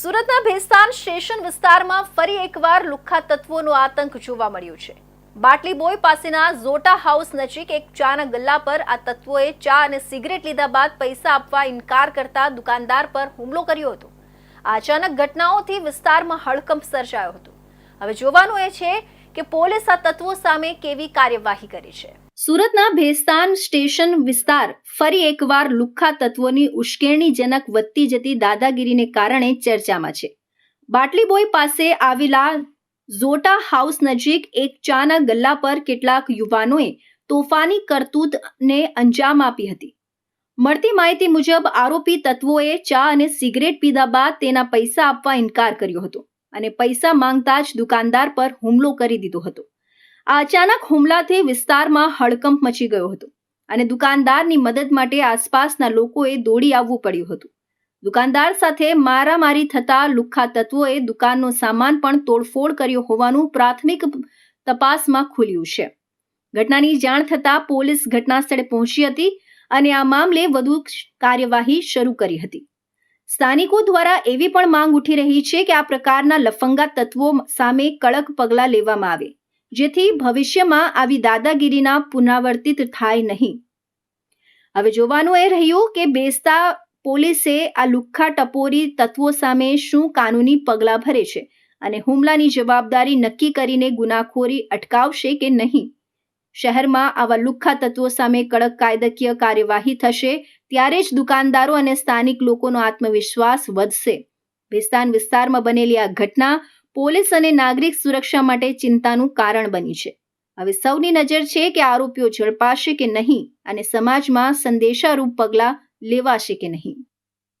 સુરતના ભેસ્તાન સ્ટેશન વિસ્તારમાં ફરી એકવાર લુખ્ખા તત્વોનો આતંક જોવા મળ્યો છે. બાટલી બોય પાસેના ઝોટા હાઉસ નજીક એક ચાના ગલ્લા પર આ તત્વોએ ચા અને સિગરેટ લીધા બાદ પૈસા આપવા ઇનકાર કરતા દુકાનદાર પર હુમલો કર્યો હતો. આ અચાનક ઘટનાઓથી વિસ્તારમાં હડકંપ સર્જાયો હતો. હવે જોવાનું એ છે કે પોલીસ આ તત્વો સામે કેવી કાર્યવાહી કરી છે. સુરતના ભેસ્તાન સ્ટેશન વિસ્તાર ફરી એકવાર લુખ્ખા તત્વોની ઉશ્કેરણીજનક વધતી જતી દાદાગીરીને કારણે ચર્ચામાં છે. બાટલી બોય પાસે આવેલા ઝોટા હાઉસ નજીક એક ચાના ગલ્લા પર કેટલાક યુવાનોએ તોફાની કરતૂતને અંજામ આપી હતી. મળતી માહિતી મુજબ આરોપી તત્વોએ ચા અને સિગરેટ પીધા બાદ તેના પૈસા આપવા ઇનકાર કર્યો હતો. અને પૈસા માંગતા જ દુકાનદાર પર હુમલો કરી દીધો હતો. આ અચાનક હુમલાથી વિસ્તારમાં હડકંપ મચી ગયો હતો અને દુકાનદારની મદદ માટે આસપાસના લોકોએ દોડી આવવું પડ્યું હતું. દુકાનદાર સાથે મારામારી થતા લુખ્ખા તત્વોએ દુકાનનો સામાન પણ તોડફોડ કર્યો હોવાનું પ્રાથમિક તપાસમાં ખુલ્યું છે. ઘટનાની જાણ થતાં પોલીસ ઘટના સ્થળે પહોંચી હતી અને આ મામલે વધુ કાર્યવાહી શરૂ કરી હતી. સ્થાનિકો દ્વારા એવી પણ માંગ ઉઠી રહી છે કે આ પ્રકારના લફંગા તત્વો સામે કડક પગલાં લેવામાં આવે, જેથી ભવિષ્યમાં આવી દાદાગીરીના પુનરાવર્તિત થાય નહીં. હવે જોવાનું એ રહ્યું કે બેસતા પોલીસે આ લુખ્ખા ટપોરી તત્વો સામે શું કાનૂની પગલાં ભરે છે અને હુમલાની જવાબદારી નક્કી કરીને ગુનાખોરી અટકાવશે કે નહીં? શહેરમાં આવા લુખ્ખા તત્વો સામે કડક કાયદાકીય કાર્યવાહી થશે, ત્યારે જ દુકાનદારો અને સ્થાનિક લોકોનો આત્મવિશ્વાસ વધશે. ભેસ્તાન વિસ્તારમાં બનેલી આ ઘટના પોલીસ અને નાગરિક સુરક્ષા માટે ચિંતાનું કારણ બની છે. હવે સૌની નજર છે કે આરોપીઓ ઝડપાશે કે નહીં અને સમાજમાં સંદેશારૂપ પગલાં લેવાશે કે નહીં.